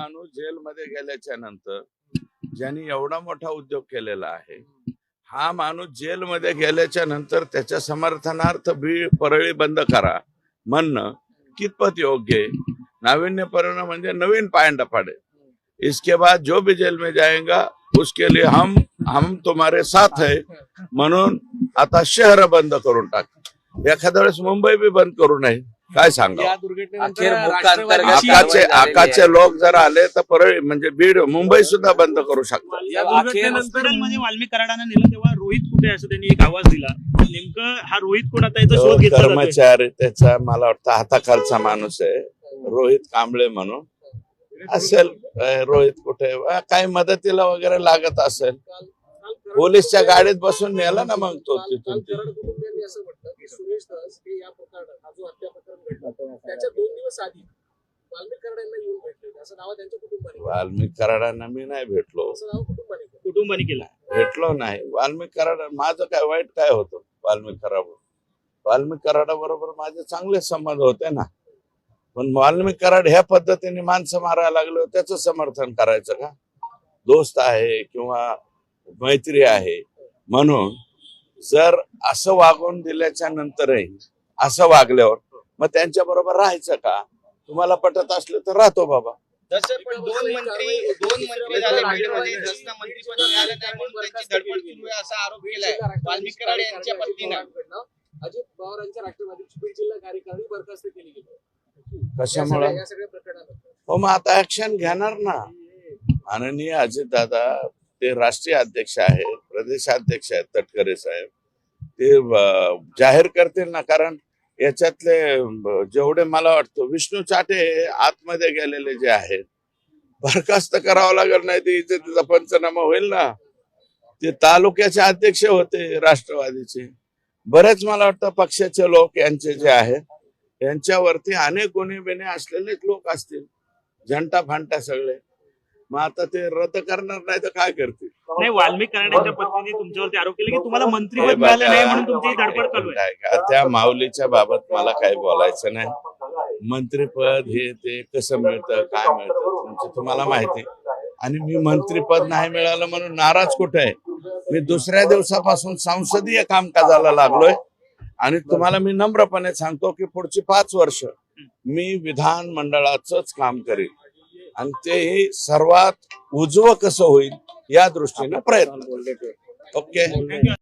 माणूस जेलमध्ये गेल्याच्यानंतर ज्यांनी एवढा मोठा उद्योग केलेला आहे हा माणूस जेलमध्ये गेल्याच्यानंतर त्याच्या समर्थनार्थ बीड परळी बंद करा म्हणणं कितपत योग्य आहे? नाविन्यपूर्ण म्हणजे नवीन पायंडा पाडे इसके बाद जो भी जेल में जाएगा उसके लिए हम हम तुम्हारे साथ है म्हणून आता शहर बंद करून टाक. एखाद्या वेळेस मुंबई बी बंद करू नये. काय सांगा या दुर्घटनेनंतर अखेर मुक्कांतर राष्ट्रवादीची- कारवाई आकाचे लोक जर आले तर परळी म्हणजे बीड मुंबई सुद्धा बंद करू शकतात. या दुर्घटनेनंतर हॉस्पिटलमध्ये वाल्मिक कराडानं नेलं तेव्हा रोहित कुठे आहे असं त्यांनी एक आवाज दिला. नेमकं हा रोहित कोण आता याचा तो शोध घेतला जातोय. कर्मचारी त्याचा मला वाटतं हाताखालचा माणूस आहे. रोहित कांबळे म्हणून. असेल अं, रोहित कुठे? अं, काही मदतीला वगैरे लागत असेल. पोलीसच्या गाडीत बसून नेला ना मग तो तिथून ते. कराड कुटुंबियांनी असं म्हटलं की सुरेश धस हे या प्रकरणात हा जो हत्या प्रकरण घडला त्याच्या दोन दिवस आधी वाल्मिक कराड यांना येऊन भेटले असं नाव त्यांच्या कुटुंबाने केलं. वाल्मिक कराडांना मी नाही भेटलो. असं नाव कुटुंबाने केलं. कुटुंबाने केला. भेटलो नाही. वाल्मिक कराड माझं काय वाईट काय होतं वाल्मिक कराड वाल्मिक कराडा बरोबर माझे चांगले संबंध होते ना. पण वाल्मिक कराड ह्या पद्धतीने माणसं मारायला लागलो त्याचं समर्थन करायचं का? दोस्त आहे किंवा मैत्री आहे. म्हणून जर असं वागून दिल्याच्या नंतरही असं वागल्यावर मग त्यांच्या बरोबर राहायचं का? तुम्हाला पटत असलं तर राहतो बाबा. जसं पण दोन मंत्री दोन मंत्री झाले बीडमध्ये जसं मंत्रीपद मिळालं नाही म्हणून त्यांची धडपड सुरू आहे असा आरोप केलाय. वाल्मिक कराड यांच्या पत्नीनं. अजित पवार यांच्या राष्ट्रवादीची बीड जिल्हा कार्यकारिणी बरखास्त केली गेली. या कशामुळे हो मग आता ऍक्शन घेणार ना. माननीय अजितदादा ते राष्ट्रीय अध्यक्ष आहेत प्रदेशाध्यक्ष आहेत तटकरे साहेब. ते जाहीर करतील ना कारण याच्यातले जेवढे मला वाटतं विष्णू चाटे हे आतमध्ये गेलेले जे आहेत बरखास्त करावं लागेल नाही ते इथे तिचा पंचनामा होईल ना. ते तालुक्याचे अध्यक्ष होते राष्ट्रवादीचे. बरेच मला वाटतं पक्षाचे लोक यांचे जे आहेत यांच्यावरती अनेक गुन्हे बिने असलेलेच लोक असतील. झंटा फांटा सगळे. मग आता ते रद्द करणार नाही तर काय करतील? नाही वाल्मिक कराडांच्या पत्नीने तुमच्यावरती आरोप केला की तुम्हाला हे मंत्रीपद मिळालं बघा, नाही म्हणून तुमची ही धडपड चालू आहे. त्या माऊलीच्या बाबत मला काही बोलायचं नाही. मंत्रीपद हे ते कसं मिळतं काय मिळतं तुमचं तुम्हाला माहिती आणि मी मंत्रीपद नाही मिळालं म्हणून नाराज कुठे आहे? मी दुसऱ्या दिवसापासून संसदीय कामकाजाला लागलोय. आणि तुम्हाला मी नम्रपणे सांगतो की पुढची पाच वर्ष मी विधान मंडळाचंच काम करेन. आणि तेही सर्वात उजवं कसं होईल या दृष्टीने प्रयत्न. ओके